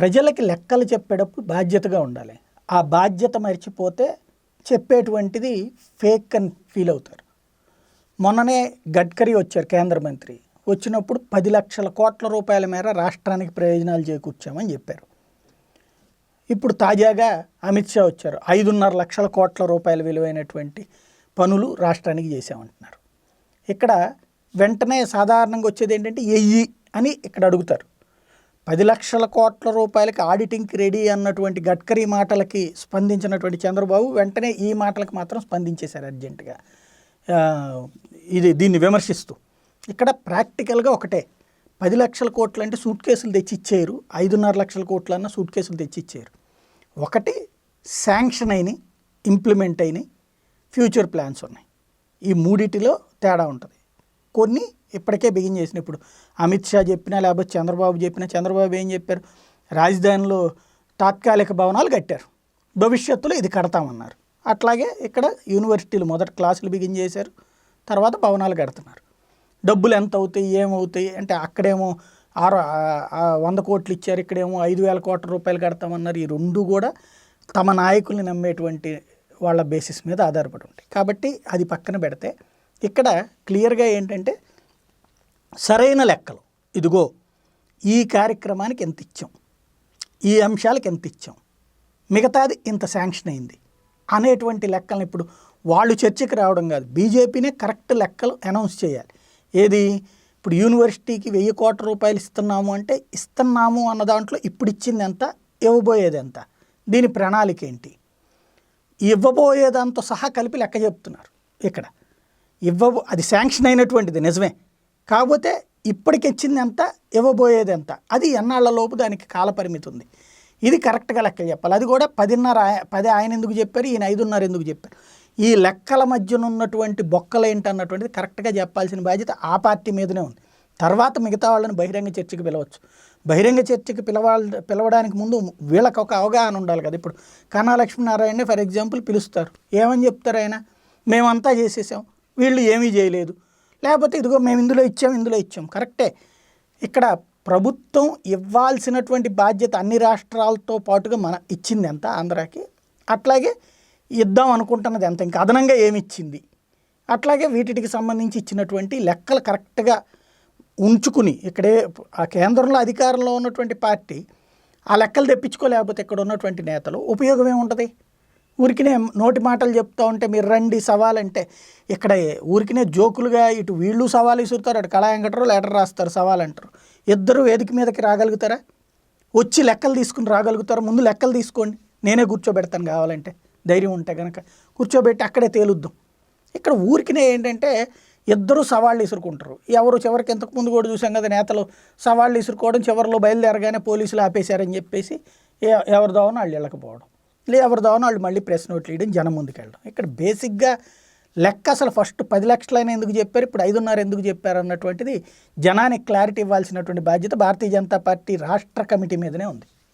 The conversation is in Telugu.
ప్రజలకి లెక్కలు చెప్పేటప్పుడు బాధ్యతగా ఉండాలి. ఆ బాధ్యత మర్చిపోతే చెప్పేటువంటిది ఫేక్ అని ఫీల్ అవుతారు. మొన్ననే గడ్కరీ వచ్చారు కేంద్ర మంత్రి. వచ్చినప్పుడు పది లక్షల కోట్ల రూపాయల మేర రాష్ట్రానికి ప్రయోజనాలు చేకూర్చామని చెప్పారు. ఇప్పుడు తాజాగా అమిత్ షా వచ్చారు. ఐదున్నర లక్షల కోట్ల రూపాయల విలువైనటువంటి పనులు రాష్ట్రానికి చేశామంటున్నారు. ఇక్కడ వెంటనే సాధారణంగా వచ్చేది ఏంటంటే ఎయ్యి అని ఇక్కడ అడుగుతారు. పది లక్షల కోట్ల రూపాయలకి ఆడిటింగ్కి రెడీ అన్నటువంటి గడ్కరీ మాటలకి స్పందించినటువంటి చంద్రబాబు వెంటనే ఈ మాటలకు మాత్రం స్పందించేశారు అర్జెంటుగా. ఇది దీన్ని విమర్శిస్తూ. ఇక్కడ ప్రాక్టికల్గా ఒకటే. పది లక్షల కోట్లు అంటే సూట్ కేసులు తెచ్చి ఐదున్నర లక్షల కోట్లు అన్న సూట్ కేసులు తెచ్చి ఒకటి శాంక్షన్ అయినాయి ఇంప్లిమెంట్ అయినాయి ఫ్యూచర్ ప్లాన్స్ ఉన్నాయి. ఈ మూడిటిలో తేడా ఉంటుంది. కొన్ని ఇప్పటికే బిగిన్ చేసిన ఇప్పుడు అమిత్ షా చెప్పినా లేకపోతే చంద్రబాబు చెప్పినా చంద్రబాబు ఏం చెప్పారు? రాజధానిలో తాత్కాలిక భవనాలు కట్టారు. భవిష్యత్తులో ఇది కడతామన్నారు. అట్లాగే ఇక్కడ యూనివర్సిటీలు మొదటి క్లాసులు బిగిన్ చేశారు. తర్వాత భవనాలు కడుతున్నారు. డబ్బులు ఎంత అవుతాయి ఏమవుతాయి? అంటే అక్కడేమో ఆరు వంద కోట్లు ఇచ్చారు ఇక్కడేమో ఐదు వేల కోట్ల రూపాయలు కడతామన్నారు. ఈ రెండు కూడా తమ నాయకుల్ని నమ్మేటువంటి వాళ్ళ బేసిస్ మీద ఆధారపడి ఉంటాయి. కాబట్టి అది పక్కన పెడితే ఇక్కడ క్లియర్గా ఏంటంటే సరైన లెక్కలు. ఇదిగో ఈ కార్యక్రమానికి ఎంత ఇచ్చాం? ఈ అంశాలకు ఎంత ఇచ్చాం? మిగతాది ఇంత శాంక్షన్ అయింది. అనేటువంటి లెక్కలను ఇప్పుడు వాళ్ళు చర్చకి రావడం కాదు. బీజేపీనే కరెక్ట్ లెక్కలు అనౌన్స్ చేయాలి. ఏది? ఇప్పుడు యూనివర్సిటీకి వెయ్యి కోట్ల రూపాయలు ఇస్తున్నాము అంటే ఇస్తున్నాము అన్న దాంట్లో ఇప్పుడు ఇచ్చింది ఎంత ఇవ్వబోయేది ఎంత దీని ప్రణాళిక ఏంటి? ఇవ్వబోయేదాంతో సహా కలిపి లెక్క చెప్తున్నారు ఇక్కడ. ఇవ్వబో అది శాంక్షన్ అయినటువంటిది నిజమే. కాకపోతే ఇప్పటికి ఇచ్చింది ఎంత ఇవ్వబోయేది ఎంత అది ఎన్నాళ్ళలోపు దానికి కాలపరిమితి ఉంది ఇది కరెక్ట్గా లెక్క చెప్పాలి. అది కూడా పదిన్నర పది ఆయన ఎందుకు చెప్పారు? ఈయన ఐదున్నర ఎందుకు చెప్పారు? ఈ లెక్కల మధ్యన ఉన్నటువంటి బొక్కలు ఏంటన్నటువంటిది కరెక్ట్గా చెప్పాల్సిన బాధ్యత ఆ పార్టీ మీదనే ఉంది. తర్వాత మిగతా వాళ్ళని బహిరంగ చర్చకి పిలవచ్చు. బహిరంగ చర్చకి పిలవా పిలవడానికి ముందు వీళ్ళకి ఒక అవగాహన ఉండాలి కదా ఇప్పుడు. కన్నా లక్ష్మీనారాయణ ఫర్ ఎగ్జాంపుల్ పిలుస్తారు. ఏమని చెప్తారు ఆయన? మేమంతా చేసేసాం. వీళ్ళు ఏమీ చేయలేదు. లేకపోతే ఇదిగో మేము ఇందులో ఇచ్చాం ఇందులో ఇచ్చాం. కరెక్టే. ఇక్కడ ప్రభుత్వం ఇవ్వాల్సినటువంటి బాధ్యత అన్ని రాష్ట్రాలతో పాటుగా మన ఇచ్చింది ఎంత? ఆంధ్రాకి. అట్లాగే ఇద్దాం అనుకుంటున్నది ఎంత? ఇంకా అదనంగా ఏమి ఇచ్చింది అట్లాగే వీటికి సంబంధించి ఇచ్చినటువంటి లెక్కలు కరెక్ట్గా ఉంచుకుని ఇక్కడే ఆ కేంద్రంలో అధికారంలో ఉన్నటువంటి పార్టీ ఆ లెక్కలు తెప్పించుకోలేకపోతే ఇక్కడ ఉన్నటువంటి నేతలు ఉపయోగం ఏముంటుంది? ఊరికినే నోటి మాటలు చెప్తా ఉంటే మీరు రండి సవాల్ అంటే ఇక్కడ ఊరికినే జోకులుగా ఇటు వీళ్ళు సవాలు ఇసురుతారు అటు కళా వెంకటరావు లెటర్ రాస్తారు సవాల్ అంటారు ఇద్దరు వేదిక మీదకి రాగలుగుతారా? వచ్చి లెక్కలు తీసుకుని రాగలుగుతారా? ముందు లెక్కలు తీసుకోండి. నేనే కూర్చోబెడతాను కావాలంటే. ధైర్యం ఉంటే కనుక కూర్చోబెట్టి అక్కడే తేలుద్దాం. ఇక్కడ ఊరికినే ఏంటంటే ఇద్దరు సవాళ్ళు ఇసురుకుంటారు ఎవరు చివరికి ఇంతకు ముందు కూడా చూసాం కదా నేతలు సవాళ్ళు ఇసురుకోవడం చివరిలో బయలుదేరగానే పోలీసులు ఆపేశారని చెప్పేసి ఎవరిదో ఎవరి వాళ్ళు వెళ్ళకపోవడం. ఎవరు దావన వాళ్ళు మళ్ళీ ప్రెస్ నోట్లు వేయడం జనం ముందుకు వెళ్ళడం. ఇక్కడ బేసిక్గా లెక్క అసలు ఫస్ట్ పది లక్షలైనా ఎందుకు చెప్పారు ఇప్పుడు ఐదున్నర ఎందుకు చెప్పారు అన్నటువంటిది జనానికి క్లారిటీ ఇవ్వాల్సినటువంటి బాధ్యత భారతీయ జనతా పార్టీ రాష్ట్ర కమిటీ మీదనే ఉంది.